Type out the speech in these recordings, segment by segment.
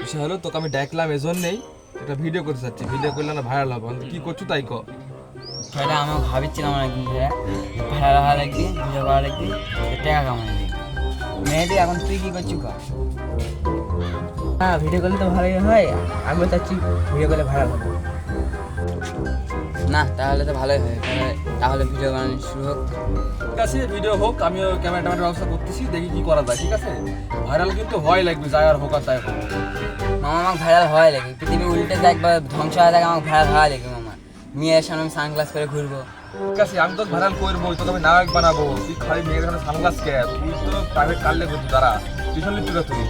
বিষয় হলো, তোকে আমি ডাকলাম এজন্যই, একটা ভিডিও করতে চাচ্ছি। ভিডিও করলে না ভাইরাল হবে। কি করছ তাই কো? সেটা আমি ভাবছিলাম অনেকদিন ধরে। ভাইরাল রাখা লাগবে ভিডিও করা লাগবি টাকা কামাই মেয়ে মেহেদি এখন তুই কি করছিস কর? হ্যাঁ ভিডিও করলে তো ভালোই হয়। আমি চাচ্ছি ভিডিও করলে ভাইরাল হবে। না তাহলে তো ভালোই হয়। তাহলে তাহলে ভিডিও বানানো শুরু হোক। ঠিক আছে ভিডিও হোক আমি ক্যামেরা ট্যামেরার ব্যবস্থা করতেছি দেখি কি করা যায় ঠিক আছে? ভাইরাল কিন্তু হয় লাগবে যাই আর হোক আর তাই হোক। মামা আমাকে ভাইরাল হয় লাগে। পৃথিবী উল্টে যাক বা ধ্বংস হয়ে যাক আমাকে ভাইরাল হয় লাগে মামা। মেয়ের সামনে আমি সানগ্লাস পরে ঘুরবো। ঠিক আছে আমি তো ভাইরাল করব তোকে আমি নায়ক বানাবো। তুই খালি মেয়েদের সামনে সানগ্লাস কে তুই তো প্রাইভেট কারলে করছিস তারা টিউশন লিখতে তুই।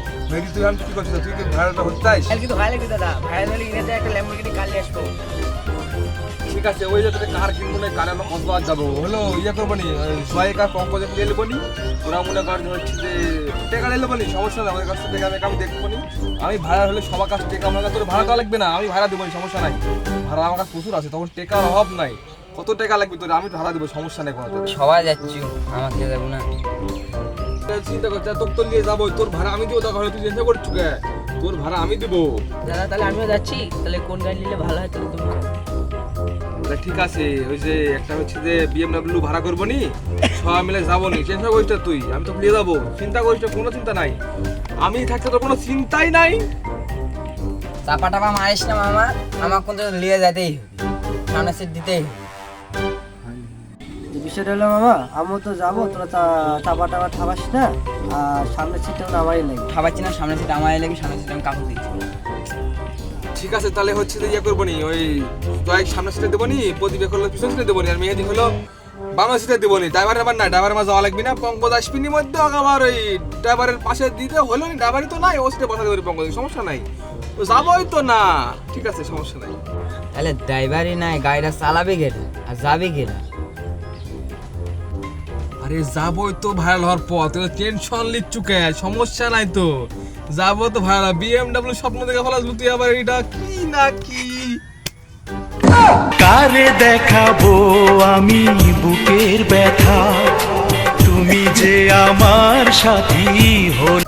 তুই আমি কি করছিস? তুই কি ভাইরালটা হতে চাইস ভাইরাল কিন্তু লাগবে দাদা। ভাইরাল হলে একটা ল্যাম্বরগিনি কাল নিয়ে আসব। আছে ওই যে তোকে কার কিনবো না কারে আমরা কতবার যাব? হলো ইয়ে করব নি সোয়াই কার পঙ্কজে নিয়ে নেব নি ওরা মনে কর হচ্ছে যে টেকা নিয়ে নেব নি সমস্যা নাই ওদের কাছ থেকে মেকা আমি দেখব নি। আমি ভাড়া হলে সবার কাছে টেকা আমার কাছে তোর ভাড়া দেওয়া লাগবে না আমি ভাড়া দেবো সমস্যা নাই। ভাড়া আমার কাছে প্রচুর আছে তখন টেকার অভাব নাই। কত টাকা লাগবে তোর আমি ভাড়া দেবো সমস্যা নেই কোনো সবাই যাচ্ছি আমাকে যাব না। চিন্তা করছে তোর তো নিয়ে যাব তোর ভাড়া আমি দেবো তখন তুই চিন্তা করছ তোর ভাড়া আমি দেবো। দাদা তাহলে আমিও যাচ্ছি তাহলে কোন গাড়ি নিলে ভালো হয় তাহলে তুমি তাহলে ঠিক আছে ওই যে একটা হচ্ছে যে বিএমডাব্লিউ ভাড়া করব নি সবাই মিলে যাব নি। চিন্তা করিস তুই? আমি তো নিয়ে যাব। চিন্তা করিস কোনো চিন্তা নাই। আমি থাকতে তো কোনো চিন্তাই নাই। চাপা টাপা মারিস না মামা আমার কিন্তু লিয়ে যেতেই হবে। সামনে সিট দিতেই হবে। বিষয়টা হলো মামা আমিও তো যাব তোরা চাপা টাপা ঠাবাস না আর সামনের সিটটা আমারই লাগবে। খাবারছি না সামনে সিট আমার লাগবে সামনে সিট আমি কাকু দিচ্ছি। ঠিক আছে, তাহলে হচ্ছে যে ইয়ে করব নি ওই জয়েক সামনে সিটে দেবো নি প্রদীপ হলো পিছন সিটে দেবো নি আর মেহেদি হলো বামে সিটে দেবো নি ড্রাইভার আবার না ড্রাইভার মাঝে যাওয়া লাগবে না, পঙ্কজ আসবিনি মধ্যে আবার ওই ড্রাইভারের পাশে দিতে হলো নি ড্রাইভারই তো নাই, ও সিটে বসাতে পারি পঙ্কজ, সমস্যা নাই। ও যাবোই তো না, ঠিক আছে, সমস্যা নাই। তাহলে ড্রাইভারই নাই, গাড়িটা চালাবে গেলে আর যাবে গেলে আরে যাবই তো ভাইরাল হওয়ার পর তুই টেনশন লিচ্ছু কে? সমস্যা নাই তো। যাব তো ভাইরাল বিএমডব্লিউ স্বপ্ন দেখে ফেলাস তুই আবার এটা কি না কি? কারে দেখাবো আমি বুকের ব্যথা? তুমি যে আমার সাথী হল